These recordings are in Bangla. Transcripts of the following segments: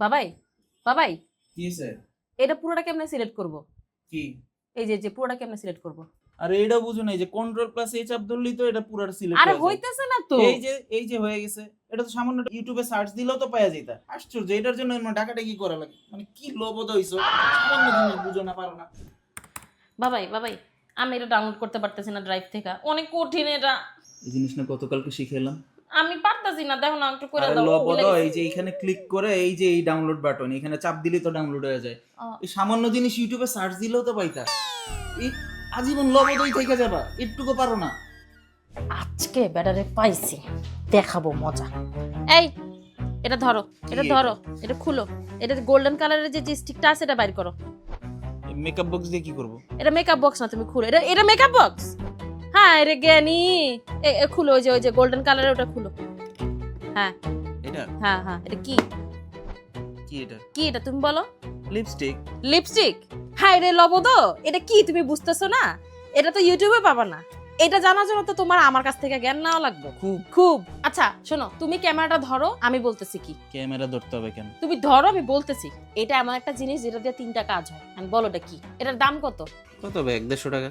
বাবাই বাবাই। কি স্যার? এটা পুরোটা কেমনে সিলেক্ট করব? কি? এই যে যে পুরোটা কেমনে সিলেক্ট করব? আরে এটা বুঝো না এই যে কন্ট্রোল প্লাস এই চাপ ধরলেই তো এটা পুরো সিলেক্ট আরে যায়। হইতেছে না তো। এই যে এই যে হয়ে গেছে। এটা তো সামান্য ইউটিউবে সার্চ দিলেও তো পাওয়া যেত আশ্চর্য এটার জন্য ডাকাটা কি করা লাগে? মানে কি লোভদ হইছো? সামান্য জিনিস বুঝো না পারো না। বাবাই বাবাই আমি এটা ডাউনলোড করতে পারতেছি না ড্রাইভ থেকে। অনেক কঠিন এটা। এই জিনিসটা গতকালকে শিখাইলাম আমি পারতাছি না দেখো না একটু করে দাও ভুলে এই যে এখানে ক্লিক করে এই যে এই ডাউনলোড বাটন এখানে চাপ দিলে তো ডাউনলোড হয়ে যায়। এই সামান্য জিনিস ইউটিউবে সার্চ দিলেও তো পাইতা। এই আজীবন লোভদই থেকে যাবা একটুকু পারো না। আজকে ব্যাটারে পাইছি দেখাবো মজা। এই এটা ধরো এটা ধরো এটা খুলো। এটা গোল্ডেন কালারের যে স্টিকটা আছে এটা বাইর করো। মেকআপ বক্স দিয়ে কি করব? এটা মেকআপ বক্স না তুমি খুলো। এটা এটা মেকআপ বক্স হ্যাঁ এটা জ্ঞানী। এ এ, খুলো ওই যে ওই যে গোল্ডেন কালারের ওটা খুলো। হ্যাঁ। এটা? হ্যাঁ হ্যাঁ। এটা কি? কি এটা? কি এটা তুমি বলো? লিপস্টিক লিপস্টিক হাই রে লবদ এটা কি তুমি বুঝতেছো না? এটা তো ইউটিউবে পাবা না। এটা জানার জন্য তো তোমার আমার কাছ থেকে জ্ঞান নেওয়া লাগবে। খুব। খুব। আচ্ছা শোনো তুমি ক্যামেরাটা ধরো আমি বলতেছি কি। ক্যামেরা ধরতে হবে কেন? তুমি ধরো আমি বলতেছি। এটা এমন একটা জিনিস যেটা দিয়ে তিনটা কাজ হয়। আমি বলো এটা কি। এটার দাম কত? কত ব্যাগ দেড়শো টাকা।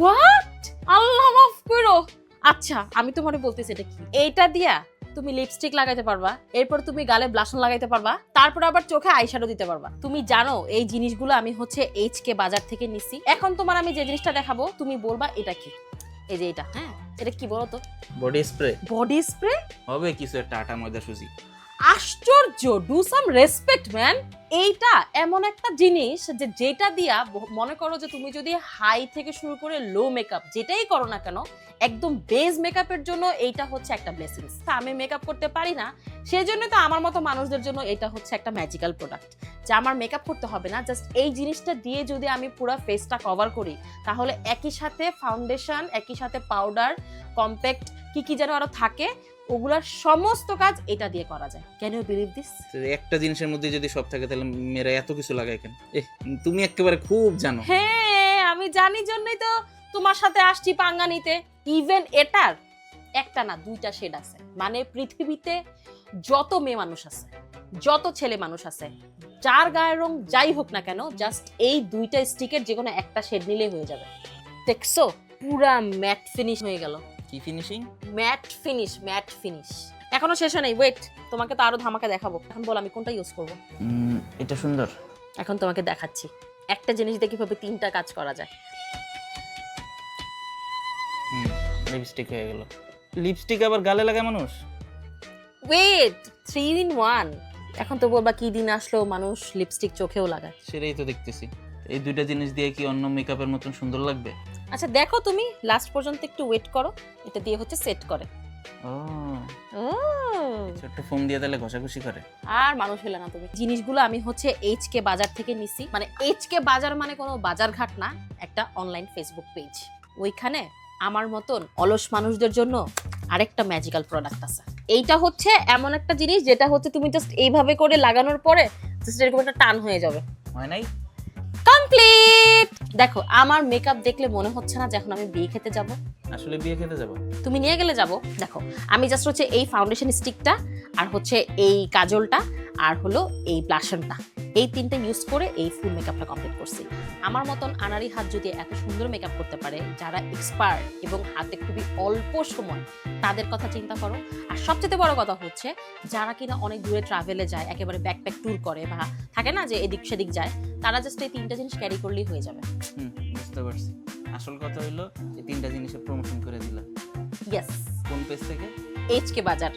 হোয়াট আল্লাহ মাফ করো। আচ্ছা আমি তোমারে বলতেছি এটা কি? এইটা দিয়া তুমি লিপস্টিক লাগাইতে পারবা এরপর তুমি গালে ব্লাশন লাগাইতে পারবা তারপর আবার চোখে আইশ্যাডো দিতে পারবা। তুমি জানো এই জিনিসগুলো আমি হচ্ছে এইচ কে বাজার থেকে নিছি। এখন তোমার আমি যে জিনিসটা দেখাবো তুমি বলবা এটা কি? এই যে এটা হ্যাঁ? এটা কি বলো তো বডি স্প্রে বডি স্প্রে হবে কিছু একটা আটা ময়দা সুজি। আশ্চর্য ডু সাম রেসপেক্ট ম্যান এইটা এমন একটা জিনিস যে যেটা দিয়া মনে করো যে তুমি যদি হাই থেকে শুরু করে লো মেকআপ যেটাই করো না কেন, একদম বেজ মেকআপের জন্য এইটা হচ্ছে একটা ব্লেসিংস আমি মেকআপ করতে পারি না সেই জন্য তো আমার মতো মানুষদের জন্য এটা হচ্ছে একটা ম্যাজিক্যাল প্রোডাক্ট যে আমার মেকআপ করতে হবে না জাস্ট এই জিনিসটা দিয়ে যদি আমি পুরো ফেসটা কভার করি, তাহলে একই সাথে ফাউন্ডেশন একই সাথে পাউডার কম্প্যাক্ট কি কি যেন আরও থাকে ওগুলার সমস্ত কাজ এটা দিয়ে করা যায়। ক্যান ইউ বিলিভ দিস একটা জিনিসের মধ্যে যদি সব থাকে তাহলে মেয়েরা এত কিছু লাগায় কেন? এ তুমি একেবারে খুব জানো। হ্যাঁ আমি জানি জন্যই তো তোমার সাথে আসছি পাঙ্গা নিতে ইভেন এটার একটা না দুইটা শেড আছে। মানে পৃথিবীতে যত মেয়ে মানুষ আছে যত ছেলে মানুষ আছে যার গায়ের রং যাই হোক না কেন জাস্ট এই দুইটা স্টিকের যে কোনো একটা শেড নিলেই হয়ে যাবে। দেখছ? পুরা ম্যাট ফিনিশ হয়ে গেল। কি finishing matt finish matt finish এখনও শেষ হয় নাই ওয়েট তোমাকে তো আরও ধামাকা দেখাবো। এখন বল আমি কোনটা ইউজ করব? এটা সুন্দর। এখন তোমাকে দেখাচ্ছি। একটা জিনিস দিয়ে কীভাবে তিনটা কাজ করা যায়। হুম লিপস্টিক হয়ে গেল। লিপস্টিক আবার গালে লাগায় মানুষ? ওয়েট থ্রি ইন ওয়ান এখন তো বলবা কি দিন আসলো মানুষ লিপস্টিক চোখেও লাগায়। সেটাই তো দেখতেছি। এই দুইটা জিনিস দিয়ে কি অন্য মেকআপের মতন সুন্দর লাগবে? আচ্ছা দেখো তুমি লাস্ট পর্যন্ত একটু ওয়েট করো এটা দিয়ে হচ্ছে সেট করে। ও। ছোট্ট ফোন দিয়ে তাহলে ঘষাঘষি করে। আর মানুষ হলে না তুমি। জিনিসগুলো আমি হচ্ছে এইচ কে বাজার থেকে নিছি। মানে এইচ কে বাজার মানে কোনো বাজার ঘাট না একটা অনলাইন ফেসবুক পেজ ওইখানে আমার মতন অলস মানুষদের জন্য আরেকটা ম্যাজিক্যাল প্রোডাক্ট আছে। এইটা হচ্ছে এমন একটা জিনিস যেটা হচ্ছে তুমি জাস্ট এইভাবে করে লাগানোর পরে জাস্ট এরকম একটা টান হয়ে যাবে। হয় নাই? কমপ্লিট দেখো আমার মেকআপ দেখলে মনে হচ্ছে না যে এখন আমি বিয়ে খেতে যাব। আসলে বিয়ে খেতে যাব। তুমি নিয়ে গেলে যাব। দেখো আমি জাস্ট হচ্ছে এই ফাউন্ডেশন স্টিকটা আর হচ্ছে এই কাজলটা আর হলো এই ব্লাশনটা এই তিনটা ইউজ করে এই ফুল মেকআপটা কমপ্লিট করছি। আমার মতন আনারি হাত যদি এত সুন্দর মেকআপ করতে পারে যারা এক্সপার্ট এবং হাতে খুবই অল্প সময় তাদের কথা চিন্তা করো। আর সবচেয়ে বড় কথা হচ্ছে যারা কিনা অনেক দূরে ট্রাভেলে যায় একেবারে ব্যাকপ্যাক ট্যুর করে বা থাকে না যে এদিক সেদিক যায় তারা জাস্ট এই তিনটা জিনিস ক্যারি করলেই হয়ে যাবে। বুঝতে পারছি। আসল কথা হলো এই তিনটা জিনিসের প্রমোশন করে দিলাম ইয়েস কোন পেজ থেকে? এইচ কে বাজার